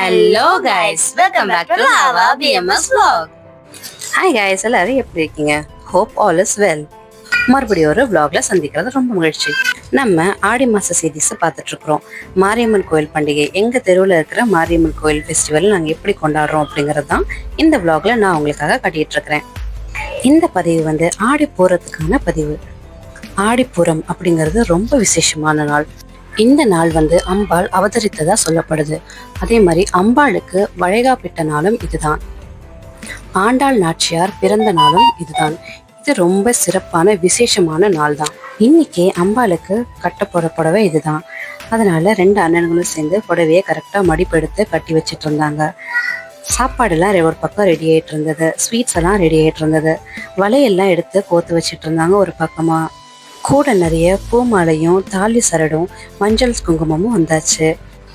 Hello guys welcome back to Lava PMS vlog. Hi guys எல்லாரும் எப்படி இருக்கீங்க? Hope all is well மறுபடியும் ஒரு vlogல சந்திக்கிறது ரொம்ப மகிழ்ச்சி. நம்ம ஆடி மாத சீரீஸை பார்த்துட்டு இருக்கிறோம் மாரியம்மன் கோயில் பண்டிகை. எங்கள் தெருவில் இருக்கிற மாரியம்மன் கோயில் ஃபெஸ்டிவல் நாங்கள் எப்படி கொண்டாடுறோம் அப்படிங்கிறது தான் இந்த விளாகில் நான் உங்களுக்காக கட்டிட்டுருக்கிறேன் இந்த பதிவு வந்து ஆடி பூரத்துக்கான பதிவு. ஆடிப்பூரம் அப்படிங்கிறது ரொம்ப விசேஷமான நாள். இந்த நாள் வந்து அம்பாள் அவதரித்ததா சொல்லப்படுது. அதே மாதிரி அம்பாளுக்கு வளைகாப்பிட்ட நாளும் இதுதான். ஆண்டாள் நாச்சியார் பிறந்த நாளும் இதுதான். இது ரொம்ப சிறப்பான விசேஷமான நாள் தான் இன்னைக்கு அம்பாளுக்கு கட்ட புடவை இதுதான். அதனால ரெண்டு அண்ணன்களும் சேர்ந்து புடவையை கரெக்டாக மடிப்பெடுத்து கட்டி வச்சிட்டு இருந்தாங்க. சாப்பாடெல்லாம் ரெ- ஒரு பக்கம் ரெடி ஆகிட்டு இருந்தது. ஸ்வீட்ஸ் எல்லாம் ரெடி ஆகிட்டு இருந்தது. வலையெல்லாம் எடுத்து கோத்து வச்சுட்டு இருந்தாங்க ஒரு பக்கமாக கூட நிறைய பூமாலையும் தாலி சரடும் மஞ்சள் குங்குமமும் வந்தாச்சு.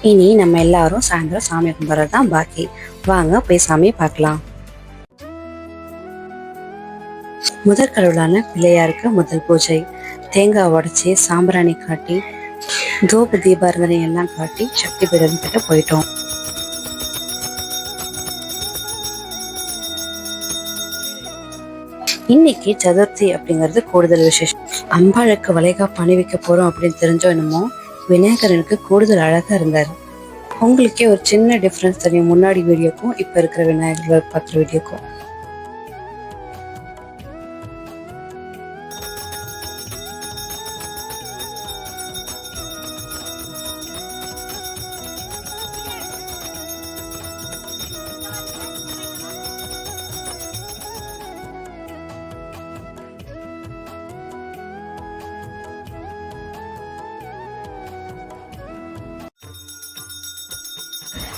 இனி நம்ம எல்லாரும் சாயந்தரம் சாமி கும்பிட்றது தான் பாக்கி. வாங்க போய் சாமியை பார்க்கலாம். முதற் கடவுளான பிள்ளையாருக்கு முதல் பூஜை. தேங்காய் உடைச்சி சாம்பிராணி காட்டி தூப தீபாரதனை எல்லாம் காட்டி சக்தி பீடம் கிட்ட போயிட்டோம். இன்னைக்கு சதுர்த்தி அப்படிங்கிறது கூடுதல் விசேஷம். அம்பாளுக்கு வளைகாப்பு அணிவிக்க போறோம் அப்படின்னு தெரிஞ்சோ என்னமோ விநாயகரனுக்கு கூடுதல் அழகா இருந்தார். உங்களுக்கே ஒரு சின்ன டிஃப்ரென்ஸ் தெரியும் முன்னாடி வீடியோக்கும் இப்போ இருக்கிற விநாயகர் பார்க்குற வீடியோக்கும்.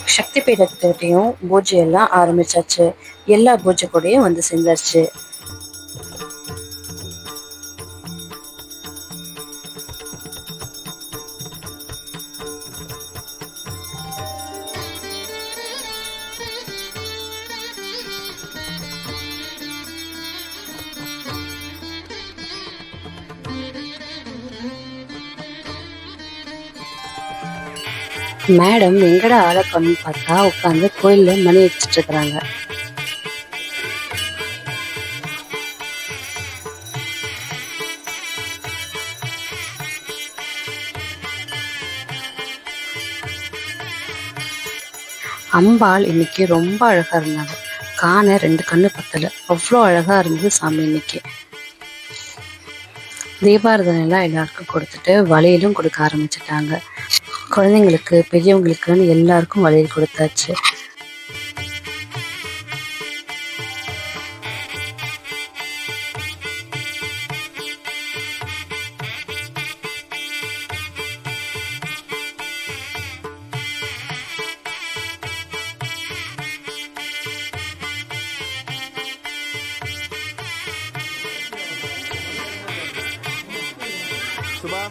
சக்தி பீடத்தையும் பூஜை எல்லாம் ஆரம்பிச்சாச்சு. எல்லா பூஜை கூடயும் வந்து சேர்ந்தாச்சு. மேடம் எங்கடா ஆளை கம்மி பார்த்தா? உட்காந்து கோயில்ல மணி அடிச்சிட்டு இருக்கிறாங்க அம்பாள் இன்னைக்கு ரொம்ப அழகா இருந்தாங்க. காண ரெண்டு கண்ணு பத்தல. அவ்வளோ அழகா இருந்தது சாமி இன்னைக்கு. தீபாரதனை எல்லாம் எல்லாருக்கும் கொடுத்துட்டு வளையலும் கொடுக்க ஆரம்பிச்சிட்டாங்க. குழந்தைங்களுக்கு பெரியவங்களுக்குன்னு எல்லாருக்கும் வளையல் கொடுத்தாச்சு. சுபா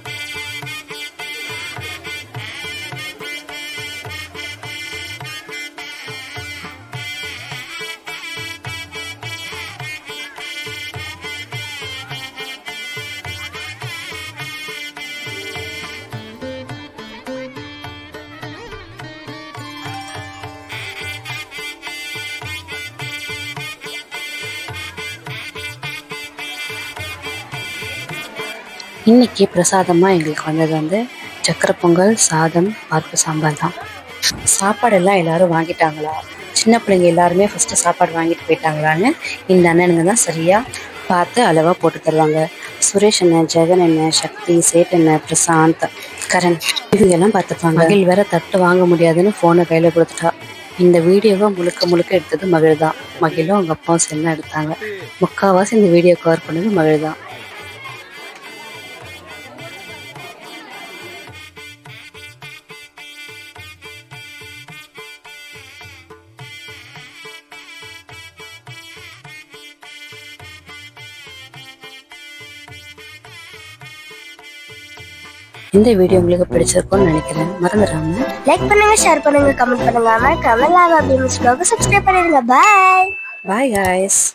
இன்னைக்கு பிரசாதமாக எங்களுக்கு வந்தது வந்து சக்கரை பொங்கல் சாதம் பருப்பு சாம்பார் தான். சாப்பாடெல்லாம் எல்லாரும் வாங்கிட்டாங்களா? சின்ன பிள்ளைங்க எல்லாருமே ஃபஸ்ட்டு சாப்பாடு வாங்கிட்டு போயிட்டாங்களான்னு இந்த அண்ணனுங்க தான் சரியாக பார்த்து அளவாக போட்டு தருவாங்க. சுரேஷ் அண்ணன் ஜெகன் அண்ணன் சக்தி சேட் அண்ணன் பிரசாந்த் கரண் இவங்க எல்லாம் பார்த்துப்பாங்க. மகிழ் வேற தட்டு வாங்க முடியாதுன்னு ஃபோனை கையில் கொடுத்துட்டா. இந்த வீடியோவை முழுக்க முழுக்க எடுத்தது மகிழ் தான். மகிழும் அவங்க அப்பாவும் சேர்ந்து எடுத்தாங்க. முக்காவாசி இந்த வீடியோ கவர் பண்ணது மகிழ் தான். இந்த வீடியோ உங்களுக்கு பிடிச்சிருக்கும்னு நினைக்கிறேன். மறந்துடாம. லைக் பண்ணுங்க ஷேர் பண்ணுங்க கமெண்ட் பண்ணுங்க. மறக்காம லாவா vlog சப்ஸ்கிரைப் பண்ணிடுங்க. பாய் பாய் guys.